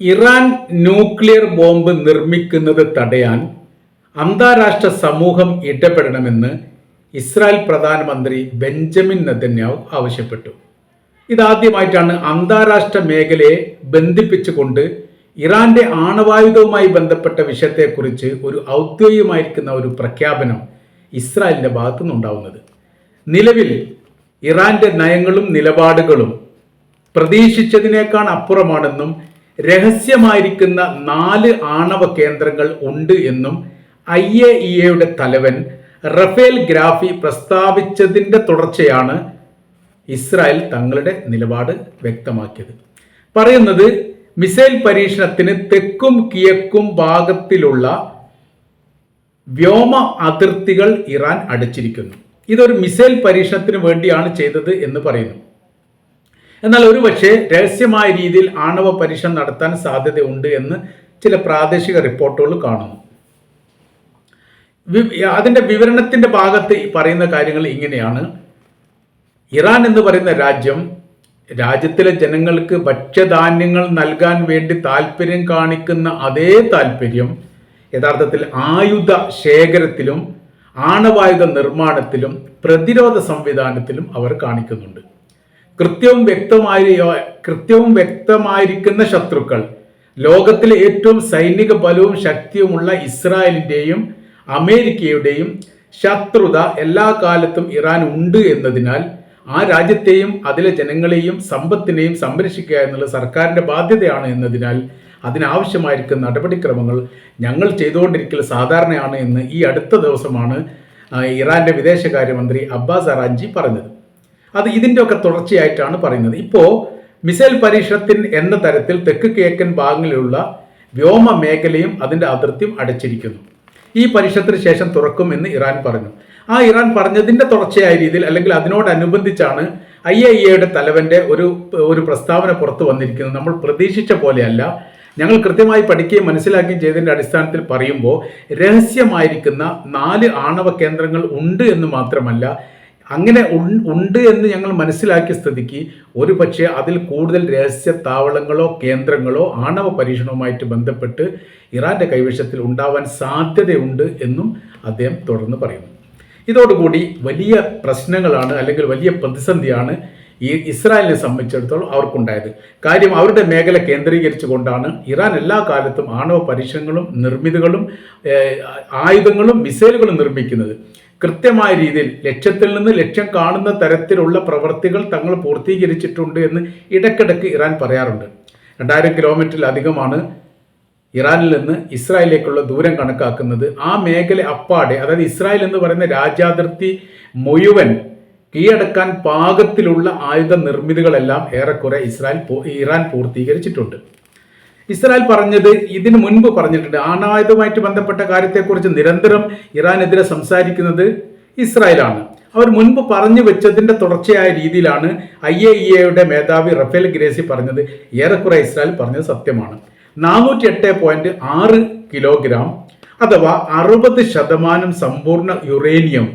Iran nuclear bomb നിർമ്മിക്കുന്നത് തടയാൻ അന്താരാഷ്ട്ര സമൂഹം ഇടപെടണമെന്ന് ഇസ്രായേൽ പ്രധാനമന്ത്രി ബെഞ്ചമിൻ നെതന്യാഹു ആവശ്യപ്പെട്ടു. ഇതാദ്യമായിട്ടാണ് അന്താരാഷ്ട്ര മേഖലയെ ബന്ധിപ്പിച്ചുകൊണ്ട് ഇറാന്റെ ആണവായുധവുമായി ബന്ധപ്പെട്ട വിഷയത്തെക്കുറിച്ച് ഒരു ഔദ്യോഗികമായിരിക്കുന്ന ഒരു പ്രഖ്യാപനം ഇസ്രായേലിന്റെ ഭാഗത്തു നിന്നുണ്ടാവുന്നത് നിലവിൽ ഇറാന്റെ നയങ്ങളും നിലപാടുകളും പ്രതീക്ഷിച്ചതിനേക്കാൾ അപ്പുറമാണെന്നും രഹസ്യമായിരിക്കുന്ന നാല് ആണവ കേന്ദ്രങ്ങൾ ഉണ്ട് എന്നും ഐ എ ഇ എയുടെ തലവൻ റഫേൽ ഗ്രാഫി പ്രസ്താവിച്ചതിന്റെ തുടർച്ചയാണ് ഇസ്രായേൽ തങ്ങളുടെ നിലപാട് വ്യക്തമാക്കിയത്. പറയുന്നത് മിസൈൽ പരീക്ഷണത്തിന് തെക്കും കിഴക്കും ഭാഗത്തിലുള്ള വ്യോമ അതിർത്തികൾ ഇറാൻ അടച്ചിരിക്കുന്നു. ഇതൊരു മിസൈൽ പരീക്ഷണത്തിന് വേണ്ടിയാണ് ചെയ്തത് എന്ന് പറയുന്നു. എന്നാൽ ഒരുപക്ഷെ രഹസ്യമായ രീതിയിൽ ആണവ പരീക്ഷണം നടത്താൻ സാധ്യതയുണ്ട് എന്ന് ചില പ്രാദേശിക റിപ്പോർട്ടുകൾ കാണുന്നു. അതിന്റെ അതിന്റെ വിവരണത്തിന്റെ ഭാഗത്ത് പറയുന്ന കാര്യങ്ങൾ ഇങ്ങനെയാണ്. ഇറാൻ എന്ന് പറയുന്ന രാജ്യം രാജ്യത്തിലെ ജനങ്ങൾക്ക് ഭക്ഷ്യധാന്യങ്ങൾ നൽകാൻ വേണ്ടി താല്പര്യം കാണിക്കുന്ന അതേ താല്പര്യം യഥാർത്ഥത്തിൽ ആയുധ ശേഖരത്തിലും ആണവായുധ നിർമ്മാണത്തിലും പ്രതിരോധ സംവിധാനത്തിലും അവർ കാണിക്കുന്നുണ്ട്. കൃത്യവും വ്യക്തമായ കൃത്യവും വ്യക്തമായിരിക്കുന്ന ശത്രുക്കൾ. ലോകത്തിലെ ഏറ്റവും സൈനിക ബലവും ശക്തിയുമുള്ള ഇസ്രായേലിന്റെയും അമേരിക്കയുടെയും ശത്രുത എല്ലാ കാലത്തും ഇറാൻ ഉണ്ട് എന്നതിനാൽ ആ രാജ്യത്തെയും അതിലെ ജനങ്ങളെയും സമ്പത്തിനെയും സംരക്ഷിക്കുക എന്നുള്ള സർക്കാരിന്റെ ബാധ്യതയാണ് എന്നതിനാൽ അതിനാവശ്യമായിരിക്കുന്ന നടപടിക്രമങ്ങൾ ഞങ്ങൾ ചെയ്തുകൊണ്ടിരിക്കൽ സാധാരണയാണ് എന്ന് ഈ അടുത്ത ദിവസമാണ് ഇറാന്റെ വിദേശകാര്യമന്ത്രി അബ്ബാസ് അറാഞ്ചി പറഞ്ഞത്. അത് ഇതിന്റെ ഒക്കെ തുടർച്ചയായിട്ടാണ് പറയുന്നത്. ഇപ്പോൾ മിസൈൽ പരീക്ഷണത്തിൻ എന്ന തരത്തിൽ തെക്ക് കിഴക്കൻ ഭാഗങ്ങളിലുള്ള വ്യോമ മേഖലയും അതിന്റെ അതിർത്തിയും അടച്ചിരിക്കുന്നു. ഈ പരീക്ഷണത്തിന് ശേഷം തുറക്കും എന്ന് ഇറാൻ പറഞ്ഞു. ആ ഇറാൻ പറഞ്ഞതിന്റെ തുടർച്ചയായ രീതിയിൽ അല്ലെങ്കിൽ അതിനോടനുബന്ധിച്ചാണ് ഐ എ ഇയുടെ തലവന്റെ ഒരു ഒരു പ്രസ്താവന പുറത്തു വന്നിരിക്കുന്നത്. നമ്മൾ പ്രതീക്ഷിച്ച പോലെയല്ല. ഞങ്ങൾ കൃത്യമായി പഠിക്കുകയും മനസ്സിലാക്കുകയും ചെയ്തതിന്റെ അടിസ്ഥാനത്തിൽ പറയുമ്പോൾ രഹസ്യമായിരിക്കുന്ന നാല് ആണവ കേന്ദ്രങ്ങൾ ഉണ്ട് എന്ന് മാത്രമല്ല അങ്ങനെ ഉണ്ട് എന്ന് ഞങ്ങൾ മനസ്സിലാക്കിയ സ്ഥിതിക്ക് ഒരു പക്ഷേ അതിൽ കൂടുതൽ രഹസ്യ താവളങ്ങളോ കേന്ദ്രങ്ങളോ ആണവ പരീക്ഷണവുമായിട്ട് ബന്ധപ്പെട്ട് ഇറാന്റെ കൈവശത്തിൽ ഉണ്ടാവാൻ സാധ്യതയുണ്ട് എന്നും അദ്ദേഹം തുടർന്ന് പറയുന്നു. ഇതോടുകൂടി വലിയ പ്രശ്നങ്ങളാണ് അല്ലെങ്കിൽ വലിയ പ്രതിസന്ധിയാണ് ഈ ഇസ്രായേലിനെ സംബന്ധിച്ചിടത്തോളം അവർക്കുണ്ടായത്. കാര്യം അവരുടെ മേഖല കേന്ദ്രീകരിച്ചുകൊണ്ടാണ് ഇറാൻ എല്ലാ കാലത്തും ആണവ പരീക്ഷണങ്ങളും നിർമ്മിതികളും ആയുധങ്ങളും മിസൈലുകളും നിർമ്മിക്കുന്നത്. കൃത്യമായ രീതിയിൽ ലക്ഷ്യത്തിൽ നിന്ന് ലക്ഷ്യം കാണുന്ന തരത്തിലുള്ള പ്രവൃത്തികൾ തങ്ങൾ പൂർത്തീകരിച്ചിട്ടുണ്ട് എന്ന് ഇടയ്ക്കിടയ്ക്ക് ഇറാൻ പറയാറുണ്ട്. രണ്ടായിരം കിലോമീറ്ററിലധികമാണ് ഇറാനിൽ നിന്ന് ഇസ്രായേലിലേക്കുള്ള ദൂരം കണക്കാക്കുന്നത്. ആ മേഖല അപ്പാടെ അതായത് ഇസ്രായേൽ എന്ന് പറയുന്ന രാജ്യാതിർത്തി മുഴുവൻ കീഴടക്കാൻ പാകത്തിലുള്ള ആയുധ നിർമ്മിതികളെല്ലാം ഏറെക്കുറെ ഇസ്രായേൽ ഇറാൻ പൂർത്തീകരിച്ചിട്ടുണ്ട്. ഇസ്രായേൽ പറഞ്ഞത് ഇതിനു മുൻപ് പറഞ്ഞിട്ടുണ്ട്. ആണായുധവുമായിട്ട് ബന്ധപ്പെട്ട കാര്യത്തെക്കുറിച്ച് നിരന്തരം ഇറാനെതിരെ സംസാരിക്കുന്നത് ഇസ്രായേലാണ്. അവർ മുൻപ് പറഞ്ഞു വെച്ചതിന്റെ തുടർച്ചയായ രീതിയിലാണ് ഐ എ ഇ എയുടെ മേധാവി റഫേൽ ഗ്രേസി പറഞ്ഞത്. ഏറെക്കുറെ ഇസ്രായേൽ പറഞ്ഞത് സത്യമാണ്. നാനൂറ്റി എട്ട് പോയിന്റ് ആറ് കിലോഗ്രാം അഥവാ അറുപത് ശതമാനം സമ്പൂർണ യുറേനിയം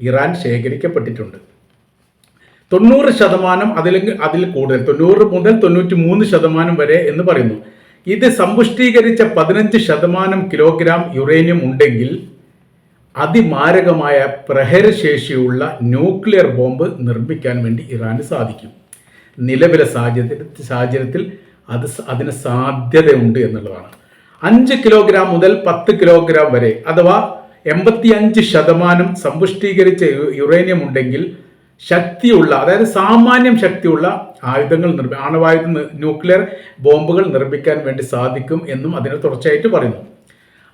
ഇറാൻ ശേഖരിക്കപ്പെട്ടിട്ടുണ്ട്. തൊണ്ണൂറ് ശതമാനം അതിലെങ്കിൽ അതിൽ കൂടുതൽ. തൊണ്ണൂറ് മുതൽ തൊണ്ണൂറ്റി മൂന്ന് ശതമാനം വരെ എന്ന് പറയുന്നു. ഇത് സമ്പുഷ്ടീകരിച്ച പതിനഞ്ച് ശതമാനം കിലോഗ്രാം യുറേനിയം ഉണ്ടെങ്കിൽ അതിമാരകമായ പ്രഹരശേഷിയുള്ള ന്യൂക്ലിയർ ബോംബ് നിർമ്മിക്കാൻ വേണ്ടി ഇറാന് സാധിക്കും. നിലവിലെ സാഹചര്യത്തിൽ സാഹചര്യത്തിൽ അത് അതിന് സാധ്യതയുണ്ട് എന്നുള്ളതാണ്. അഞ്ച് കിലോഗ്രാം മുതൽ പത്ത് കിലോഗ്രാം വരെ അഥവാ എൺപത്തി അഞ്ച് ശതമാനം സമ്പുഷ്ടീകരിച്ച യുറേനിയം ഉണ്ടെങ്കിൽ ശക്തിയുള്ള അതായത് സാമാന്യം ശക്തിയുള്ള ആയുധങ്ങൾ നിർമ്മി ആണവായുധ ന്യൂക്ലിയർ ബോംബുകൾ നിർമ്മിക്കാൻ വേണ്ടി സാധിക്കും എന്നും അതിന് തുടർച്ചയായിട്ട് പറയുന്നു.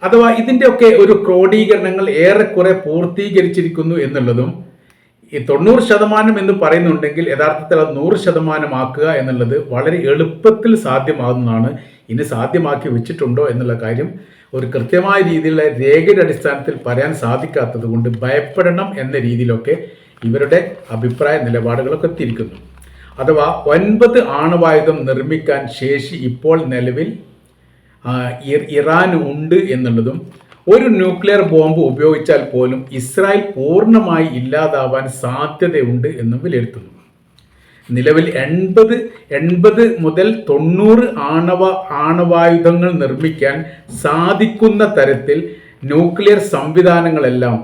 അഥവാ ഇതിന്റെയൊക്കെ ഒരു ക്രോഡീകരണങ്ങൾ ഏറെക്കുറെ പൂർത്തീകരിച്ചിരിക്കുന്നു എന്നുള്ളതും ഈ തൊണ്ണൂറ് ശതമാനം എന്ന് പറയുന്നുണ്ടെങ്കിൽ യഥാർത്ഥത്തിൽ അത് നൂറ് ശതമാനമാക്കുക എന്നുള്ളത് വളരെ എളുപ്പത്തിൽ സാധ്യമാകുന്നതാണ്. ഇനി സാധ്യമാക്കി വെച്ചിട്ടുണ്ടോ എന്നുള്ള കാര്യം ഒരു കൃത്യമായ രീതിയിലുള്ള രേഖയുടെ അടിസ്ഥാനത്തിൽ പറയാൻ സാധിക്കാത്തത് കൊണ്ട് ഭയപ്പെടണം എന്ന രീതിയിലൊക്കെ ഇവരുടെ അഭിപ്രായ നിലപാടുകളൊക്കെ തിരിക്കുന്നു. അഥവാ ഒൻപത് ആണവായുധം നിർമ്മിക്കാൻ ശേഷി ഇപ്പോൾ നിലവിൽ ഇറാൻ ഉണ്ട് എന്നുള്ളതും ഒരു ന്യൂക്ലിയർ ബോംബ് ഉപയോഗിച്ചാൽ പോലും ഇസ്രായേൽ പൂർണമായി ഇല്ലാതാവാൻ സാധ്യതയുണ്ട് എന്നും വിലയിരുത്തുന്നു. നിലവിൽ എൺപത് എൺപത് മുതൽ തൊണ്ണൂറ് ആണവ ആണവായുധങ്ങൾ നിർമ്മിക്കാൻ സാധിക്കുന്ന തരത്തിൽ ന്യൂക്ലിയർ സംവിധാനങ്ങളെല്ലാം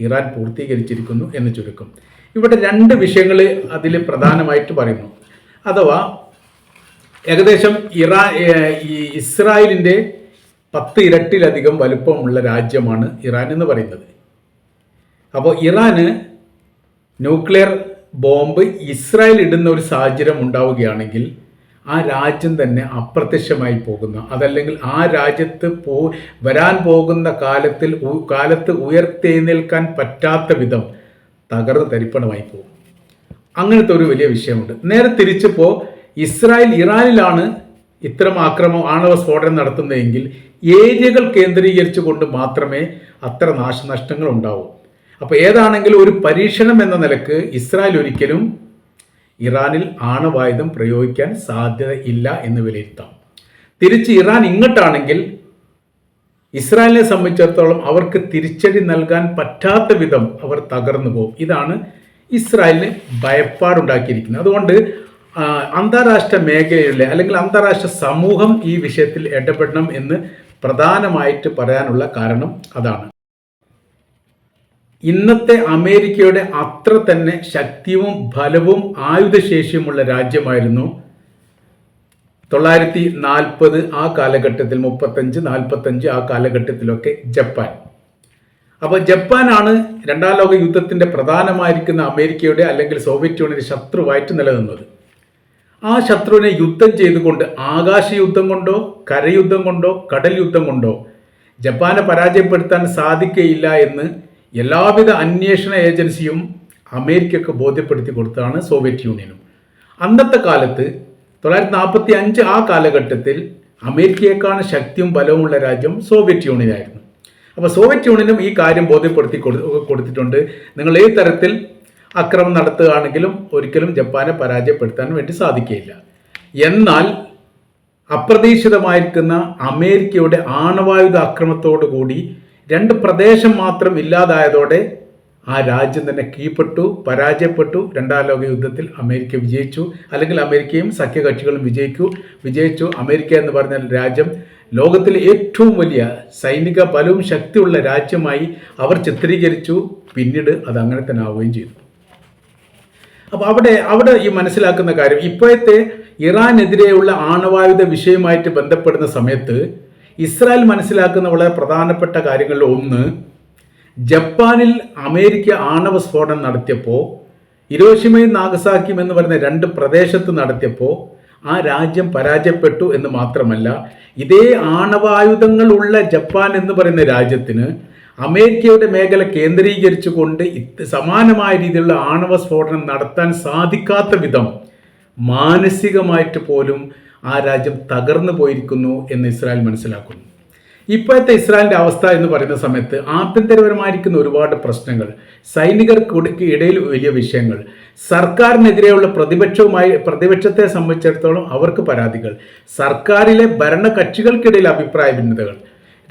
ഇറാൻ പൂർത്തീകരിച്ചിരിക്കുന്നു എന്ന് ചുരുക്കം. ഇവിടെ രണ്ട് വിഷയങ്ങൾ അതിൽ പ്രധാനമായിട്ട് പറയുന്നു. അഥവാ ഏകദേശം ഇറാ ഈ ഇസ്രായേലിന്റെ പത്ത് ഇരട്ടിലധികം വലുപ്പമുള്ള രാജ്യമാണ് ഇറാൻ എന്ന് പറയുന്നത്. അപ്പോൾ ഇറാന് ന്യൂക്ലിയർ ബോംബ് ഇസ്രായേൽ ഇടുന്ന ഒരു സാഹചര്യം ഉണ്ടാവുകയാണെങ്കിൽ ആ രാജ്യം തന്നെ അപ്രത്യക്ഷമായി പോകുന്ന. അതല്ലെങ്കിൽ ആ രാജ്യത്ത് പോ വരാൻ പോകുന്ന കാലത്തിൽ കാലത്ത് ഉയർത്തെഴുന്നേൽക്കാൻ പറ്റാത്ത വിധം തകർന്ന് തരിപ്പണമായി പോകും. അങ്ങനത്തെ ഒരു വലിയ വിഷയമുണ്ട്. നേരെ തിരിച്ചപ്പോൾ ഇസ്രായേൽ ഇറാനിലാണ് ഇത്തരം ആക്രമണം ആണവ സ്ഫോടനം നടത്തുന്നതെങ്കിൽ ഏരിയകൾ കേന്ദ്രീകരിച്ചു കൊണ്ട് മാത്രമേ അത്ര നാശനഷ്ടങ്ങൾ ഉണ്ടാവൂ. അപ്പോൾ ഏതാണെങ്കിലും ഒരു പരീക്ഷണം എന്ന നിലയ്ക്ക് ഇസ്രായേൽ ഒരിക്കലും ഇറാനിൽ ആണവായുധം പ്രയോഗിക്കാൻ സാധ്യത ഇല്ല എന്ന് വിലയിരുത്താം. തിരിച്ച് ഇറാൻ ഇങ്ങോട്ടാണെങ്കിൽ ഇസ്രായേലിനെ സംബന്ധിച്ചിടത്തോളം അവർക്ക് തിരിച്ചടി നൽകാൻ പറ്റാത്ത വിധം അവർ തകർന്നു പോകും. ഇതാണ് ഇസ്രായേലിന് ഭയപ്പാടുണ്ടാക്കിയിരിക്കുന്നത്. അതുകൊണ്ട് അന്താരാഷ്ട്ര മേഖലയിലെ അല്ലെങ്കിൽ അന്താരാഷ്ട്ര സമൂഹം ഈ വിഷയത്തിൽ ഇടപെടണം എന്ന് പ്രധാനമായിട്ട് പറയാനുള്ള കാരണം അതാണ്. ഇന്നത്തെ അമേരിക്കയുടെ അത്ര തന്നെ ശക്തിയും ഫലവും ആയുധശേഷിയുമുള്ള രാജ്യമായിരുന്നു തൊള്ളായിരത്തി നാൽപ്പത് ആ കാലഘട്ടത്തിൽ മുപ്പത്തഞ്ച് നാൽപ്പത്തഞ്ച് ആ കാലഘട്ടത്തിലൊക്കെ ജപ്പാൻ. അപ്പോൾ ജപ്പാനാണ് രണ്ടാം ലോക യുദ്ധത്തിന്റെ പ്രധാനമായിരിക്കുന്ന അമേരിക്കയുടെ അല്ലെങ്കിൽ സോവിയറ്റ് യൂണിയന്റെ ശത്രുവായിട്ട് നിലനിന്നത്. ആ ശത്രുവിനെ യുദ്ധം ചെയ്തുകൊണ്ട് ആകാശ യുദ്ധം കൊണ്ടോ കരയുദ്ധം കൊണ്ടോ കടൽ യുദ്ധം കൊണ്ടോ ജപ്പാനെ പരാജയപ്പെടുത്താൻ സാധിക്കയില്ല എന്ന് എല്ലാവിധ അന്വേഷണ ഏജൻസിയും അമേരിക്കയ്ക്ക് ബോധ്യപ്പെടുത്തി കൊടുത്തതാണ് സോവിയറ്റ് യൂണിയനും. അന്നത്തെ കാലത്ത് തൊള്ളായിരത്തി നാൽപ്പത്തി അഞ്ച് ആ കാലഘട്ടത്തിൽ അമേരിക്കയെക്കാണ് ശക്തിയും ബലവുമുള്ള രാജ്യം സോവിയറ്റ് യൂണിയനായിരുന്നു. അപ്പോൾ സോവിയറ്റ് യൂണിയനും ഈ കാര്യം ബോധ്യപ്പെടുത്തി കൊടു- കൊടുത്തിട്ടുണ്ട്. നിങ്ങൾ ഏത് തരത്തിൽ അക്രമം നടത്തുകയാണെങ്കിലും ഒരിക്കലും ജപ്പാനെ പരാജയപ്പെടുത്താൻ വേണ്ടി സാധിക്കുകയില്ല. എന്നാൽ അപ്രതീക്ഷിതമായിരിക്കുന്ന അമേരിക്കയുടെ ആണവായുധ അക്രമത്തോടു കൂടി രണ്ട് പ്രദേശം മാത്രം ഇല്ലാതായതോടെ ആ രാജ്യം തന്നെ കീഴ്പ്പെട്ടു പരാജയപ്പെട്ടു. രണ്ടാം ലോക യുദ്ധത്തിൽ അമേരിക്ക വിജയിച്ചു. അല്ലെങ്കിൽ അമേരിക്കയും സഖ്യകക്ഷികളും വിജയിക്കൂ വിജയിച്ചു. അമേരിക്ക എന്ന് പറഞ്ഞ രാജ്യം ലോകത്തിലെ ഏറ്റവും വലിയ സൈനിക ബലവും ശക്തിയുള്ള രാജ്യമായി അവർ ചിത്രീകരിച്ചു. പിന്നീട് അത് അങ്ങനെ തന്നെ ആവുകയും ചെയ്തു. അപ്പോൾ അവിടെ അവിടെ ഈ മനസ്സിലാക്കുന്ന കാര്യം ഇപ്പോഴത്തെ ഇറാനെതിരെയുള്ള ആണവായുധ വിഷയമായിട്ട് ബന്ധപ്പെടുന്ന സമയത്ത് ഇസ്രായേൽ മനസ്സിലാക്കുന്ന വളരെ പ്രധാനപ്പെട്ട കാര്യങ്ങളിൽ ഒന്ന് ജപ്പാനിൽ അമേരിക്ക ആണവ സ്ഫോടനം നടത്തിയപ്പോൾ ഇരോഷിമയും നാഗസാക്കിയും എന്ന് പറയുന്ന രണ്ട് പ്രദേശത്ത് നടത്തിയപ്പോൾ ആ രാജ്യം പരാജയപ്പെട്ടു എന്ന് മാത്രമല്ല ഇതേ ആണവായുധങ്ങൾ ഉള്ള ജപ്പാൻ എന്ന് പറയുന്ന രാജ്യത്തിന് അമേരിക്കയുടെ മേഖല കേന്ദ്രീകരിച്ചുകൊണ്ട് സമാനമായ രീതിയിലുള്ള ആണവ സ്ഫോടനം നടത്താൻ സാധിക്കാത്ത വിധം മാനസികമായിട്ട് പോലും ആ രാജ്യം തകർന്നു പോയിരിക്കുന്നു എന്ന് ഇസ്രായേൽ മനസ്സിലാക്കുന്നു. ഇപ്പോഴത്തെ ഇസ്രായേലിന്റെ അവസ്ഥ എന്ന് പറയുന്ന സമയത്ത് ആഭ്യന്തരപരമായിരിക്കുന്ന ഒരുപാട് പ്രശ്നങ്ങൾ സൈനികർക്ക് ഇടയിൽ വലിയ വിഷയങ്ങൾ സർക്കാരിനെതിരെയുള്ള പ്രതിപക്ഷവുമായി പ്രതിപക്ഷത്തെ സംബന്ധിച്ചിടത്തോളം അവർക്ക് പരാതികൾ സർക്കാരിലെ ഭരണകക്ഷികൾക്കിടയിൽ അഭിപ്രായ ഭിന്നതകൾ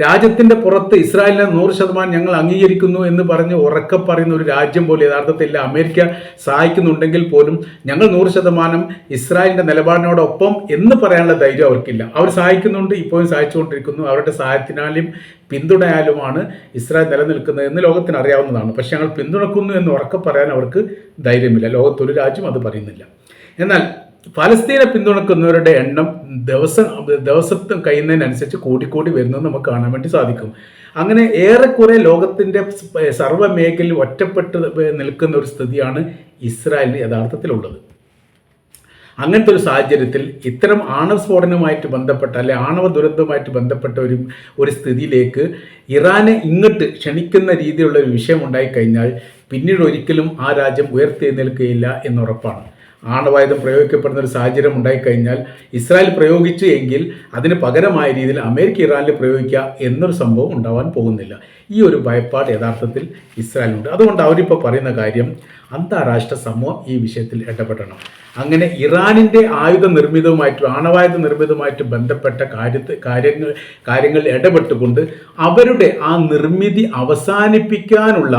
രാജ്യത്തിന്റെ പുറത്ത് ഇസ്രായേലിനെ നൂറ് ശതമാനം ഞങ്ങൾ അംഗീകരിക്കുന്നു എന്ന് പറഞ്ഞ് ഉറക്കെ പറയുന്ന ഒരു രാജ്യം പോലും യഥാർത്ഥത്തിൽ അമേരിക്ക സഹായിക്കുന്നുണ്ടെങ്കിൽ പോലും ഞങ്ങൾ നൂറ് ശതമാനം ഇസ്രായേലിന്റെ നിലപാടിനോടൊപ്പം എന്ന് പറയാനുള്ള ധൈര്യം അവർക്കില്ല. അവർ സഹായിക്കുന്നുണ്ട് ഇപ്പോഴും സഹായിച്ചുകൊണ്ടിരിക്കുന്നു. അവരുടെ സഹായത്തിനാലും പിന്തുണയാലുമാണ് ഇസ്രായേൽ നിലനിൽക്കുന്നത് എന്ന് ലോകത്തിന് അറിയാവുന്നതാണ്. പക്ഷെ ഞങ്ങൾ പിന്തുണക്കുന്നു എന്ന് ഉറക്കെ പറയാൻ അവർക്ക് ധൈര്യമില്ല. ലോകത്തൊരു രാജ്യം അത് പറയുന്നില്ല. എന്നാൽ ഫലസ്തീനെ പിന്തുണക്കുന്നവരുടെ എണ്ണം ദിവസം ദിവസത്തും കഴിയുന്നതിനനുസരിച്ച് കൂടിക്കൂടി വരുന്നത് നമുക്ക് കാണാൻ വേണ്ടി സാധിക്കും. അങ്ങനെ ഏറെക്കുറെ ലോകത്തിന്റെ സർവ മേഖലയിൽ ഒറ്റപ്പെട്ട് നിൽക്കുന്ന ഒരു സ്ഥിതിയാണ് ഇസ്രായേലിന് യഥാർത്ഥത്തിലുള്ളത്. അങ്ങനത്തെ ഒരു സാഹചര്യത്തിൽ ഇത്തരം ആണവ സ്ഫോടനവുമായിട്ട് ബന്ധപ്പെട്ട അല്ലെ ആണവ ദുരന്തവുമായിട്ട് ബന്ധപ്പെട്ട ഒരു ഒരു സ്ഥിതിയിലേക്ക് ഇറാനെ ഇങ്ങോട്ട് ക്ഷണിക്കുന്ന രീതിയിലുള്ള ഒരു വിഷയം ഉണ്ടായിക്കഴിഞ്ഞാൽ പിന്നീട് ഒരിക്കലും ആ രാജ്യം ഉയർത്തെഴുന്നേൽക്കുകയില്ല എന്നുറപ്പാണ് ആണവായുധം പ്രയോഗിക്കപ്പെടുന്ന ഒരു സാഹചര്യം ഉണ്ടായിക്കഴിഞ്ഞാൽ ഇസ്രായേൽ പ്രയോഗിച്ചു എങ്കിൽ അതിന് പകരമായ രീതിയിൽ അമേരിക്ക ഇറാനിൽ പ്രയോഗിക്കുക എന്നൊരു സംഭവം ഉണ്ടാവാൻ പോകുന്നില്ല. ഈ ഒരു ഭയപ്പാട് യഥാർത്ഥത്തിൽ ഇസ്രായേലിനുണ്ട്. അതുകൊണ്ട് അവരിപ്പോൾ പറയുന്ന കാര്യം അന്താരാഷ്ട്ര സമൂഹം ഈ വിഷയത്തിൽ ഇടപെടണം. അങ്ങനെ ഇറാനിന്റെ ആയുധ നിർമ്മിതവുമായിട്ടും ആണവായുധ നിർമ്മിതവുമായിട്ട് ബന്ധപ്പെട്ട കാര്യത്ത് കാര്യങ്ങൾ കാര്യങ്ങളിൽ ഇടപെട്ടുകൊണ്ട് അവരുടെ ആ നിർമ്മിതി അവസാനിപ്പിക്കാനുള്ള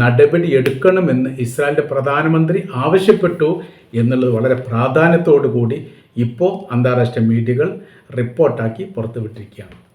നടപടി എടുക്കണമെന്ന് ഇസ്രായേലിന്റെ പ്രധാനമന്ത്രി ആവശ്യപ്പെട്ടു എന്നുള്ളത് വളരെ പ്രാധാന്യത്തോടു കൂടി ഇപ്പോൾ അന്താരാഷ്ട്ര മീഡിയകൾ റിപ്പോർട്ടാക്കി പുറത്തുവിട്ടിരിക്കുകയാണ്.